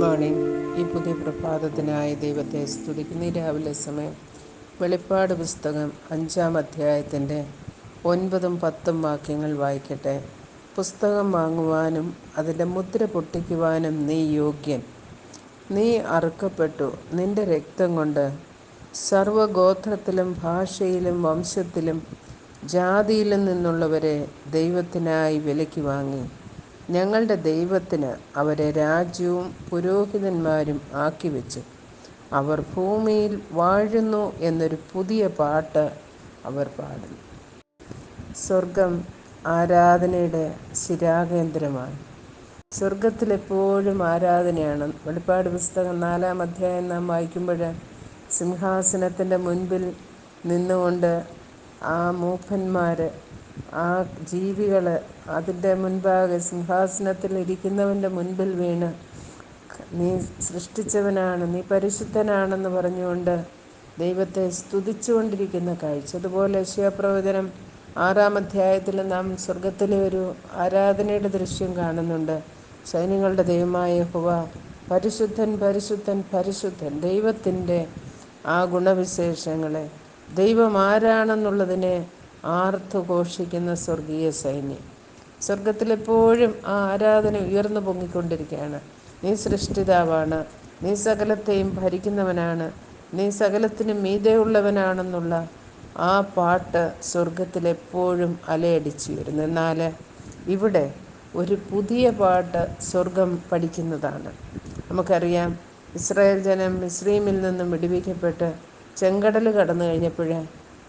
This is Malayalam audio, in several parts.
മോർണിംഗ് ഈ പുതിയ പ്രഭാതത്തിനായി ദൈവത്തെ സ്തുതിക്കുന്ന. രാവിലെ സമയം വെളിപ്പാട് പുസ്തകം അഞ്ചാം അധ്യായത്തിന്റെ ഒൻപതും പത്തും വാക്യങ്ങൾ വായിക്കട്ടെ. പുസ്തകം വാങ്ങുവാനും അതിന്റെ മുദ്ര പൊട്ടിക്കുവാനും നീ യോഗ്യൻ. നീ അറുക്കപ്പെട്ടു. നിന്റെ രക്തം കൊണ്ട് സർവഗോത്രത്തിലും ഭാഷയിലും വംശത്തിലും ജാതിയിലും നിന്നുള്ളവരെ ദൈവത്തിനായി വിലയ്ക്ക് വാങ്ങി. ഞങ്ങളുടെ ദൈവത്തിന് അവരെ രാജ്യവും പുരോഹിതന്മാരും ആക്കി വെച്ചു അവർ ഭൂമിയിൽ വാഴുന്നു എന്നൊരു പുതിയ പാട്ട് അവർ പാടും സ്വർഗം ആരാധനയുടെ ശിരാകേന്ദ്രമാണ് സ്വർഗത്തിലെപ്പോഴും ആരാധനയാണ്. വെളിപ്പാട് പുസ്തകം നാലാം അധ്യായം നാം വായിക്കുമ്പോൾ സിംഹാസനത്തിന്റെ മുൻപിൽ നിന്നുകൊണ്ട് ആ മൂപ്പന്മാർ ആ ജീവികൾ അതിന്റെ മുൻപാകെ സിംഹാസനത്തിൽ ഇരിക്കുന്നവന്റെ മുൻപിൽ വീണ്. നീ സൃഷ്ടിച്ചവനാണ് നീ പരിശുദ്ധനാണെന്ന് പറഞ്ഞുകൊണ്ട് ദൈവത്തെ സ്തുതിച്ചുകൊണ്ടിരിക്കുന്ന കാഴ്ച. അതുപോലെ ശിവപ്രവചനം ആറാം അധ്യായത്തിൽ നാം സ്വർഗത്തിലെ ഒരു ആരാധനയുടെ ദൃശ്യം കാണുന്നുണ്ട്. സൈന്യങ്ങളുടെ ദൈവമായ ഹുവ പരിശുദ്ധൻ പരിശുദ്ധൻ പരിശുദ്ധൻ ദൈവത്തിന്റെ ആ ഗുണവിശേഷങ്ങളെ. ദൈവം ആരാണെന്നുള്ളതിനെ ആർത്തു ഘോഷിക്കുന്ന സ്വർഗീയ സൈന്യം. സ്വർഗത്തിലെപ്പോഴും ആ ആരാധന ഉയർന്നു പൊങ്ങിക്കൊണ്ടിരിക്കുകയാണ്. നീ സൃഷ്ടിതാവാണ്. നീ സകലത്തെയും ഭരിക്കുന്നവനാണ്. നീ സകലത്തിനും മീതെയുള്ളവനാണെന്നുള്ള ആ പാട്ട് സ്വർഗത്തിലെപ്പോഴും അലയടിച്ചു വരുന്നു. എന്നാൽ ഇവിടെ ഒരു പുതിയ പാട്ട് സ്വർഗം പഠിക്കുന്നതാണ്. നമുക്കറിയാം ഇസ്രായേൽ ജനം മിസ്രീമിൽ നിന്നും വിടുവിക്കപ്പെട്ട് ചെങ്കടൽ കടന്നു കഴിഞ്ഞപ്പോൾ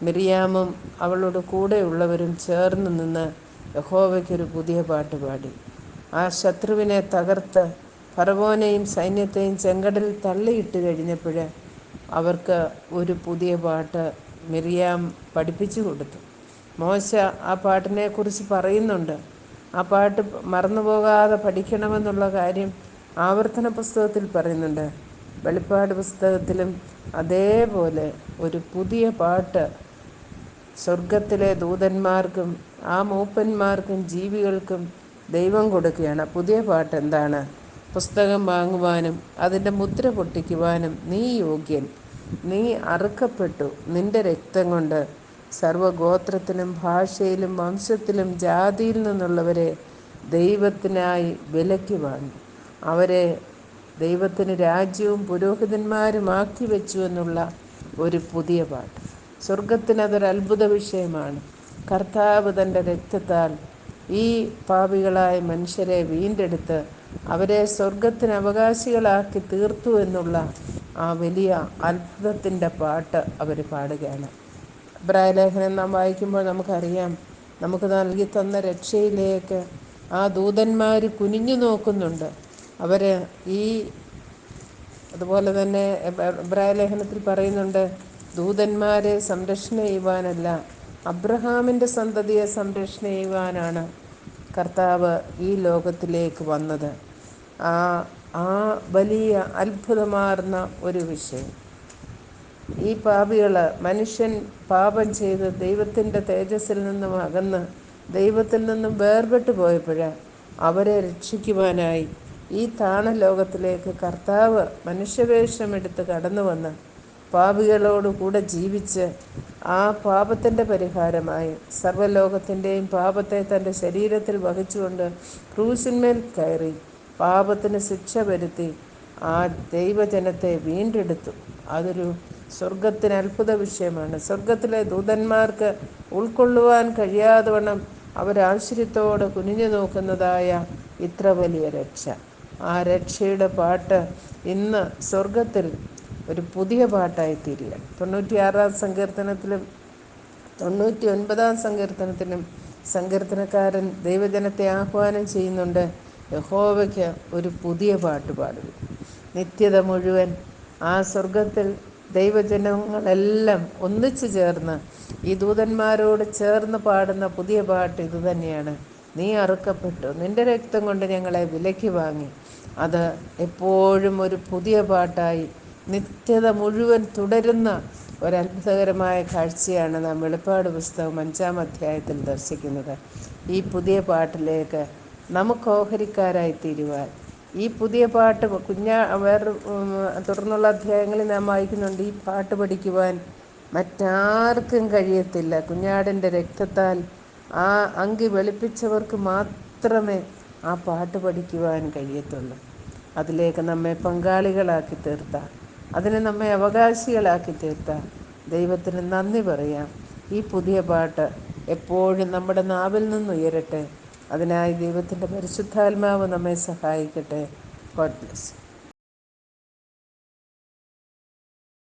മിറിയാമും അവളോട് കൂടെയുള്ളവരും ചേർന്ന് നിന്ന് യഹോവയ്ക്കൊരു പുതിയ പാട്ട് പാടി. ആ ശത്രുവിനെ തകർത്ത് ഫറവോനെയും സൈന്യത്തെയും ചെങ്കടലിൽ തള്ളിയിട്ട് കഴിഞ്ഞപ്പോൾ അവർക്ക് ഒരു പുതിയ പാട്ട് മിറിയാം പഠിപ്പിച്ചു കൊടുത്തു. മോശ ആ പാട്ടിനെക്കുറിച്ച് പറയുന്നുണ്ട്. ആ പാട്ട് മറന്നുപോകാതെ പഠിക്കണമെന്നുള്ള കാര്യം ആവർത്തന പുസ്തകത്തിൽ പറയുന്നുണ്ട്. വെളിപ്പാട് പുസ്തകത്തിലും അതേപോലെ ഒരു പുതിയ പാട്ട് സ്വർഗത്തിലെ ദൂതന്മാർക്കും ആ മൂപ്പന്മാർക്കും ജീവികൾക്കും ദൈവം കൊടുക്കുകയാണ്. പുതിയ പാട്ട് എന്താണ്? പുസ്തകം വാങ്ങുവാനും അതിന്റെ മുദ്ര പൊട്ടിക്കുവാനും നീ യോഗ്യൻ. നീ അറുക്കപ്പെട്ടു നിന്റെ രക്തം കൊണ്ട്. സർവഗോത്രത്തിലും ഭാഷയിലും വംശത്തിലും ജാതിയിൽ നിന്നുള്ളവരെ ദൈവത്തിനായി വിലയ്ക്ക് വാങ്ങി. അവരെ ദൈവത്തിന് രാജ്യവും പുരോഹിതന്മാരുമാക്കി വെച്ചു എന്നുള്ള ഒരു പുതിയ പാട്ട്. സ്വർഗത്തിന് അതൊരു അത്ഭുത വിഷയമാണ് കർത്താവ് തന്റെ രക്തത്താൽ ഈ പാപികളായ മനുഷ്യരെ വീണ്ടെടുത്ത് അവരെ സ്വർഗത്തിന് അവകാശികളാക്കി തീർത്തു എന്നുള്ള ആ വലിയ അത്ഭുതത്തിന്റെ പാട്ട് അവർ പാടുകയാണ്. അഭിപ്രായലേഖനം നാം വായിക്കുമ്പോൾ നമുക്കറിയാം നമുക്ക് നൽകി തന്ന രക്ഷയിലേക്ക് ആ ദൂതന്മാർ കുനിഞ്ഞു നോക്കുന്നുണ്ട്. അവർ ഈ അതുപോലെ തന്നെ അഭിപ്രായലേഖനത്തിൽ പറയുന്നുണ്ട് ദൂതന്മാരെ സംരക്ഷണ ചെയ്യുവാനല്ല അബ്രഹാമിന്റെ സന്തതിയെ സംരക്ഷണ ചെയ്യുവാനാണ് കർത്താവ് ഈ ലോകത്തിലേക്ക് വന്നത്. ആ ആ വലിയ അത്ഭുതമാർന്ന ഒരു വിഷയം. ഈ പാപികൾ മനുഷ്യൻ പാപം ചെയ്ത് ദൈവത്തിന്റെ തേജസ്സിൽ നിന്നും അകന്ന് ദൈവത്തിൽ നിന്നും വേർപെട്ടു പോയപ്പോഴ അവരെ രക്ഷിക്കുവാനായി ഈ താണ ലോകത്തിലേക്ക് കർത്താവ് മനുഷ്യവേഷമെടുത്ത് കടന്നു വന്ന് പാപികളോട് കൂടെ ജീവിച്ച് ആ പാപത്തിന്റെ പരിഹാരമായി സർവലോകത്തിന്റെയും പാപത്തെ തന്റെ ശരീരത്തിൽ വഹിച്ചുകൊണ്ട് ക്രൂസിന്മേൽ കയറി പാപത്തിന് ശിക്ഷ വരുത്തി ആ ദൈവജനത്തെ വീണ്ടെടുത്തു. അതൊരു സ്വർഗത്തിന് അത്ഭുത വിഷയമാണ്. സ്വർഗത്തിലെ ദൂതന്മാർക്ക് ഉൾക്കൊള്ളുവാൻ കഴിയാതെ വണ്ണം അവരാശ്ചര്യത്തോടെ കുനിഞ്ഞു നോക്കുന്നതായ ഇത്ര വലിയ രക്ഷ. ആ രക്ഷയുടെ പാട്ട് ഇന്ന് സ്വർഗത്തിൽ ഒരു പുതിയ പാട്ടായി തീരുക തൊണ്ണൂറ്റിയാറാം സങ്കീർത്തനത്തിലും തൊണ്ണൂറ്റി ഒൻപതാം സങ്കീർത്തനത്തിലും സങ്കീർത്തനക്കാരൻ ദൈവജനത്തെ ആഹ്വാനം ചെയ്യുന്നുണ്ട് യഹോവയ്ക്ക് ഒരു പുതിയ പാട്ട് പാടുക നിത്യത മുഴുവൻ ആ സ്വർഗത്തിൽ ദൈവജനങ്ങളെല്ലാം ഒന്നിച്ചു ചേർന്ന് ഈ ദൂതന്മാരോട് ചേർന്ന് പാടുന്ന പുതിയ പാട്ട് ഇതുതന്നെയാണ് നീ അറുക്കപ്പെട്ടു നിന്റെ രക്തം കൊണ്ട് ഞങ്ങളെ വിലയ്ക്ക് വാങ്ങി. അത് എപ്പോഴും ഒരു പുതിയ പാട്ടായി നിത്യത മുഴുവൻ തുടരുന്ന ഒരത്ഭുതകരമായ കാഴ്ചയാണ് നാം വെളിപ്പാട് പുസ്തകം അഞ്ചാം അധ്യായത്തിൽ ദർശിക്കുന്നത്. ഈ പുതിയ പാട്ടിലേക്ക് നമുക്ക് ഓഹരിക്കാരായി തീരുവാൻ. ഈ പുതിയ പാട്ട് കുഞ്ഞാ വേറെ തുടർന്നുള്ള അധ്യായങ്ങളിൽ നാം വായിക്കുന്നുണ്ട്. ഈ പാട്ട് പഠിക്കുവാൻ മറ്റാർക്കും കഴിയത്തില്ല. കുഞ്ഞാടിന്റെ രക്തത്താൽ ആ അങ്കി വെളുപ്പിച്ചവർക്ക് മാത്രമേ ആ പാട്ട് പഠിക്കുവാൻ കഴിയത്തുള്ളൂ. അതിലേക്ക് നമ്മെ പങ്കാളികളാക്കി തീർത്ത. അതിന് നമ്മെ അവകാശികളാക്കി തീർത്ത ദൈവത്തിന് നന്ദി പറയാം. ഈ പുതിയ പാട്ട് എപ്പോഴും നമ്മുടെ നാവിൽ നിന്ന് ഉയരട്ടെ. അതിനായി ദൈവത്തിന്റെ പരിശുദ്ധാത്മാവ് നമ്മെ സഹായിക്കട്ടെ. God bless